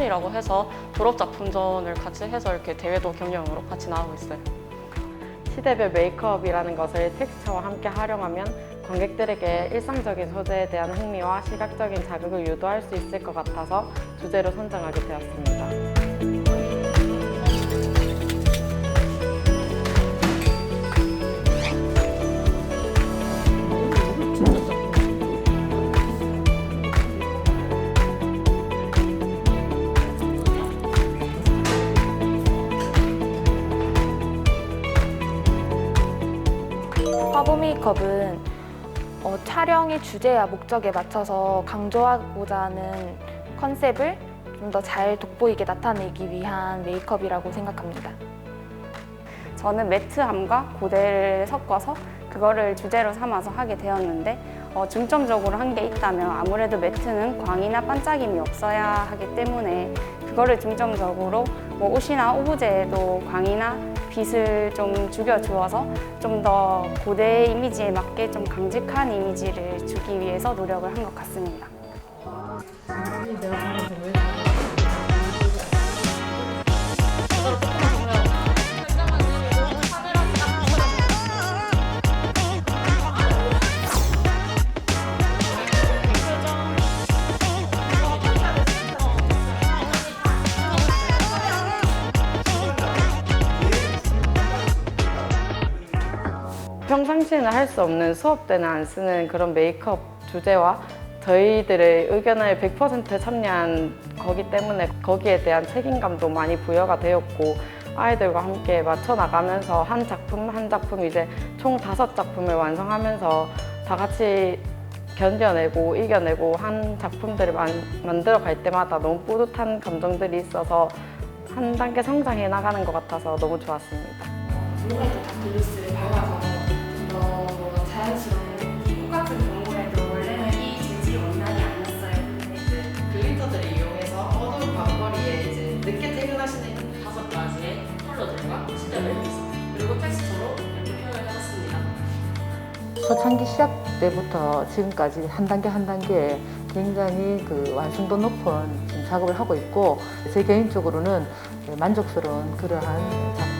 작품이라고 해서 졸업 작품전을 같이 해서 이렇게 대회도 경영으로 같이 나가고 있어요. 시대별 메이크업이라는 것을 텍스처와 함께 활용하면 관객들에게 일상적인 소재에 대한 흥미와 시각적인 자극을 유도할 수 있을 것 같아서 주제로 선정하게 되었습니다. 화보 메이크업은 어, 촬영의 주제와 목적에 맞춰서 강조하고자 하는 컨셉을 좀 더 잘 돋보이게 나타내기 위한 메이크업이라고 생각합니다. 저는 매트함과 고데를 섞어서 그거를 주제로 삼아서 하게 되었는데 어, 중점적으로 한 게 있다면 아무래도 매트는 광이나 반짝임이 없어야 하기 때문에 그거를 중점적으로 뭐 옷이나 오브제에도 광이나 빛을 좀 죽여주어서 좀 더 고대 이미지에 맞게 좀 강직한 이미지를 주기 위해서 노력을 한 것 같습니다. 평상시에는 할 수 없는 수업 때는 안 쓰는 그런 메이크업 주제와 저희들의 의견을 100% 참여한 거기 때문에 거기에 대한 책임감도 많이 부여가 되었고 아이들과 함께 맞춰 나가면서 한 작품 한 작품 이제 총 다섯 작품을 완성하면서 다 같이 견뎌내고 이겨내고 한 작품들을 만, 만들어 갈 때마다 너무 뿌듯한 감정들이 있어서 한 단계 성장해 나가는 것 같아서 너무 좋았습니다. 가지의 컬러들과 시대를 그리고 해봤습니다. 초창기 시작 때부터 지금까지 한 단계 한 단계 굉장히 그 완성도 높은 작업을 하고 있고 제 개인적으로는 만족스러운 그러한 작품